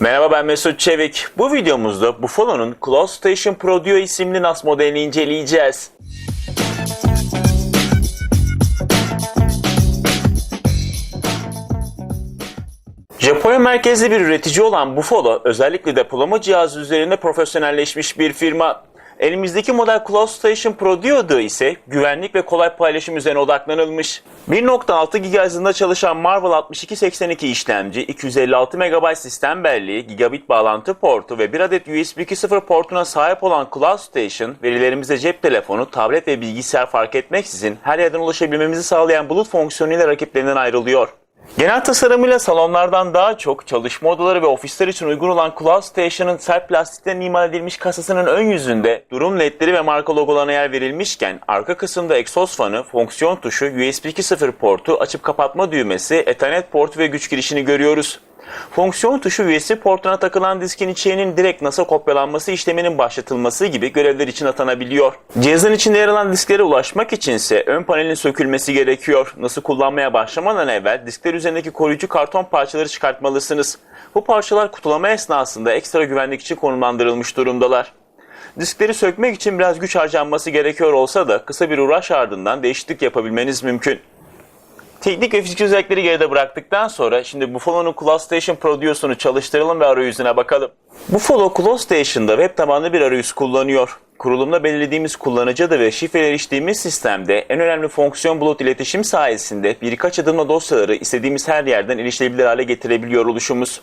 Merhaba ben Mesut Çevik. Bu videomuzda Buffalo'nun Close Station Pro Duo isimli NAS modelini inceleyeceğiz. Japonya merkezli bir üretici olan Buffalo, özellikle depolama cihazı üzerinde profesyonelleşmiş bir firma. Elimizdeki model Close Station Pro Duo'da ise güvenlik ve kolay paylaşım üzerine odaklanılmış. 1.6 GHz hızında çalışan Marvel 6282 işlemci, 256 MB sistem belleği, gigabit bağlantı portu ve bir adet USB 2.0 portuna sahip olan Cloud Station, verilerimize cep telefonu, tablet ve bilgisayar fark etmeksizin her yerden ulaşabilmemizi sağlayan bulut fonksiyonuyla rakiplerinden ayrılıyor. Genel tasarımıyla salonlardan daha çok çalışma odaları ve ofisler için uygun olan Cloud Station'ın sert plastikten imal edilmiş kasasının ön yüzünde durum ledleri ve marka logolarına yer verilmişken arka kısımda egzoz fanı, fonksiyon tuşu, USB 2.0 portu, açıp kapatma düğmesi, Ethernet portu ve güç girişini görüyoruz. Fonksiyon tuşu USB portuna takılan diskin içeriğinin direkt NAS'a kopyalanması işleminin başlatılması gibi görevler için atanabiliyor. Cihazın içinde yer alan disklere ulaşmak içinse ön panelin sökülmesi gerekiyor. NAS'ı kullanmaya başlamadan evvel diskler üzerindeki koruyucu karton parçaları çıkartmalısınız. Bu parçalar kutulama esnasında ekstra güvenlik için konumlandırılmış durumdalar. Diskleri sökmek için biraz güç harcanması gerekiyor olsa da kısa bir uğraş ardından değişiklik yapabilmeniz mümkün. Teknik ve fiziksel özellikleri geride bıraktıktan sonra şimdi Buffalo'nun Cloud Station Pro Duo'sunu çalıştıralım ve arayüzüne bakalım. Buffalo Cloud Station'da web tabanlı bir arayüz kullanıyor. Kurulumda belirlediğimiz kullanıcı adı ve şifre eriştiğimiz sistemde en önemli fonksiyon bulut iletişim sayesinde birkaç adımla dosyaları istediğimiz her yerden erişilebilir hale getirebiliyor oluşumuz.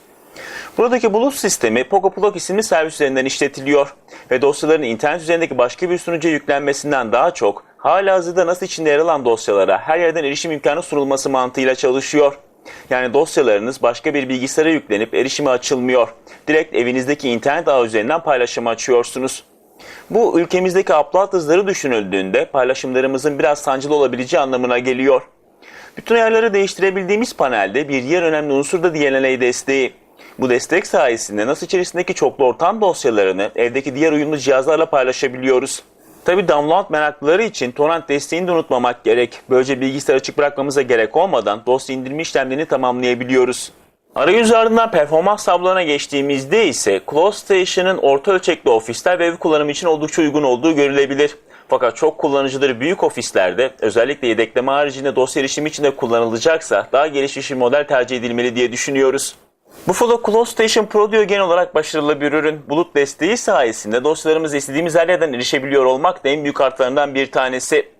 Buradaki bulut sistemi PocoPlug isimli servis üzerinden işletiliyor ve dosyaların internet üzerindeki başka bir sunucuya yüklenmesinden daha çok halihazırda NAS içinde yer alan dosyalara her yerden erişim imkanı sunulması mantığıyla çalışıyor. Yani dosyalarınız başka bir bilgisayara yüklenip erişime açılmıyor. Direkt evinizdeki internet ağı üzerinden paylaşımı açıyorsunuz. Bu ülkemizdeki upload hızları düşünüldüğünde paylaşımlarımızın biraz sancılı olabileceği anlamına geliyor. Bütün ayarları değiştirebildiğimiz panelde bir diğer önemli unsur da DLNA desteği. Bu destek sayesinde NAS içerisindeki çoklu ortam dosyalarını evdeki diğer uyumlu cihazlarla paylaşabiliyoruz. Tabi download meraklıları için torrent desteğini de unutmamak gerek. Böylece bilgisayarı açık bırakmamıza gerek olmadan dosya indirme işlemlerini tamamlayabiliyoruz. Arayüz ardından performans tablolarına geçtiğimizde ise Close Station'ın orta ölçekli ofisler ve ev kullanımı için oldukça uygun olduğu görülebilir. Fakat çok kullanıcıları büyük ofislerde özellikle yedekleme haricinde dosya erişimi için de kullanılacaksa daha gelişmiş bir model tercih edilmeli diye düşünüyoruz. Buffalo Close Station Pro Duo genel olarak başarılı bir ürün. Bulut desteği sayesinde dosyalarımızı istediğimiz her yerden erişebiliyor olmak da en büyük artılarından bir tanesi.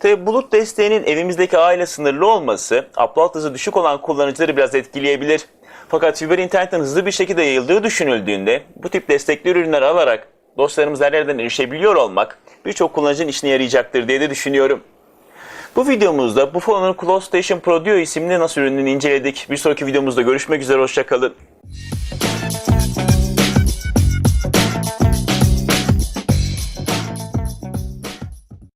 Tabi bulut desteğinin evimizdeki aile sınırlı olması, upload hızı düşük olan kullanıcıları biraz etkileyebilir. Fakat fiber internetin hızlı bir şekilde yayıldığı düşünüldüğünde bu tip destekli ürünler alarak dosyalarımız her yerden erişebiliyor olmak birçok kullanıcının işine yarayacaktır diye de düşünüyorum. Bu videomuzda Buffalo'nun Close Station Pro Duo isimli NAS ürününü inceledik. Bir sonraki videomuzda görüşmek üzere, hoşçakalın.